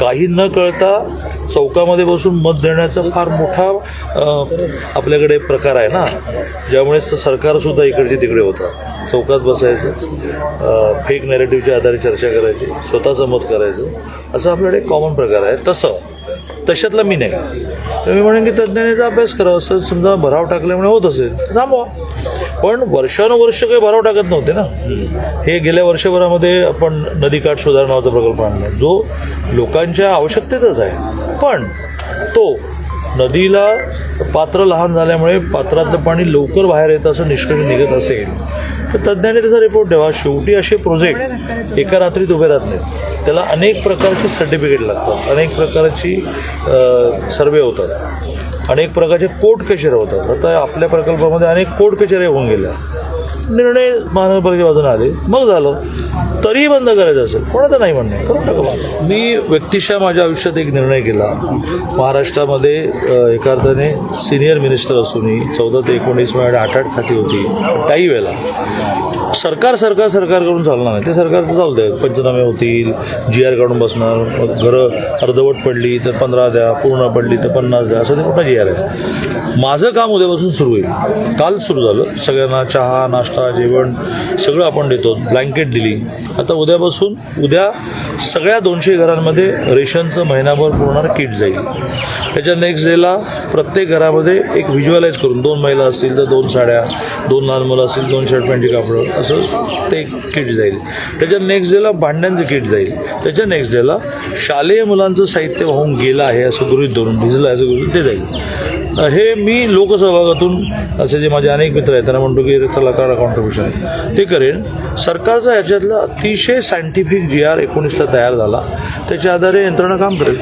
काही न कळता चौकामध्ये बसून मत देण्याचा फार मोठा आपल्याकडे प्रकार आहे ना. ज्यामुळे सरकारसुद्धा इकडचे तिकडे होतं. चौकात बसायचं फेक नॅरेटिव्हच्या आधारे चर्चा करायची स्वतःचं मत करायचं. असं आपल्याकडे कॉमन प्रकार आहे. तसं तशातला मी नाही. तर मी म्हणेन की तज्ज्ञांचा अभ्यास करावा असं समजा भराव टाकल्यामुळे होत असेल तर थांबवा. पण वर्षानुवर्ष काही भराव टाकत नव्हते ना. हे गेल्या वर्षभरामध्ये आपण नदीकाठ सुधारणावाचा प्रकल्प आणला. जो लोकांच्या आवश्यकतेचाच आहे. पण तो नदीला पात्र लहान झाल्यामुळे पात्रातलं पाणी लवकर बाहेर येतं असं निष्कर्ष निघत असेल. तर तज्ज्ञांनी त्याचा रिपोर्ट द्यावा शेवटी असे प्रोजेक्ट एका रात्रीत उभे राहत नाहीत. त्याला अनेक प्रकारचे सर्टिफिकेट लागतात. अनेक प्रकारची सर्वे होतात. अनेक प्रकारचे कोर्ट कचेऱ्या होतात आता आपल्या प्रकल्पामध्ये अनेक कोर्ट कचेऱ्या होऊन गेल्या? निर्णय महानगरपालिके बाजूने आले. मग झालं. तरीही बंद करायचं असेल. कोणाचं नाही म्हणणं करून टाका मी व्यक्तिशा माझ्या आयुष्यात एक निर्णय केला. महाराष्ट्रामध्ये एका अर्थाने सिनियर मिनिस्टर असूनही चौदा ते एकोणीस माझ्याकडे आठ आठ खाती होती. काही वेळेला. सरकार सरकार सरकार करून चालणार नाही. ते सरकारचं चालतं आहे पंचनामे होतील. जी आर काढून बसणार. मग घरं अर्धवट पडली तर पंधरा द्या. पूर्ण पडली तर पन्नास द्या. असं ते मोठा जी आर आहे. माझं काम उद्यापासून सुरू होईल. काल सुरू झालं. सगळ्यांना चहा नाश्ता जेवण सगळं आपण देतो ब्लँकेट दिली. आता उद्यापासून उद्या सगळ्या दोनशे घरांमध्ये रेशनचं महिनाभर पुरणार किट जाईल. त्याच्या नेक्स्ट डेला प्रत्येक घरामध्ये एक व्हिज्युअलाइज करून दोन महिला असतील तर दोन साड्या दोन लहान मुलं असतील दोन शर्ट पॅन्टची कापडं असं ते किट जाईल. त्याच्या नेक्स्ट डेला भांड्यांचं किट जाईल. त्याच्या नेक्स्ट डेला शालेय मुलांचं साहित्य वाहून गेलं आहे असं गृहित धरून भिजलं आहे असं गृहित ते जाईल. हे मी लोकसहभागातून असे जे माझे अनेक मित्र आहेत त्यांना म्हणतो की चला करा कॉन्ट्रीब्युशन ते करेन. सरकारचा याच्यातला अतिशय सायंटिफिक जी आर एकोणीसला तयार झाला. त्याच्या आधारे यंत्रणा काम करेल.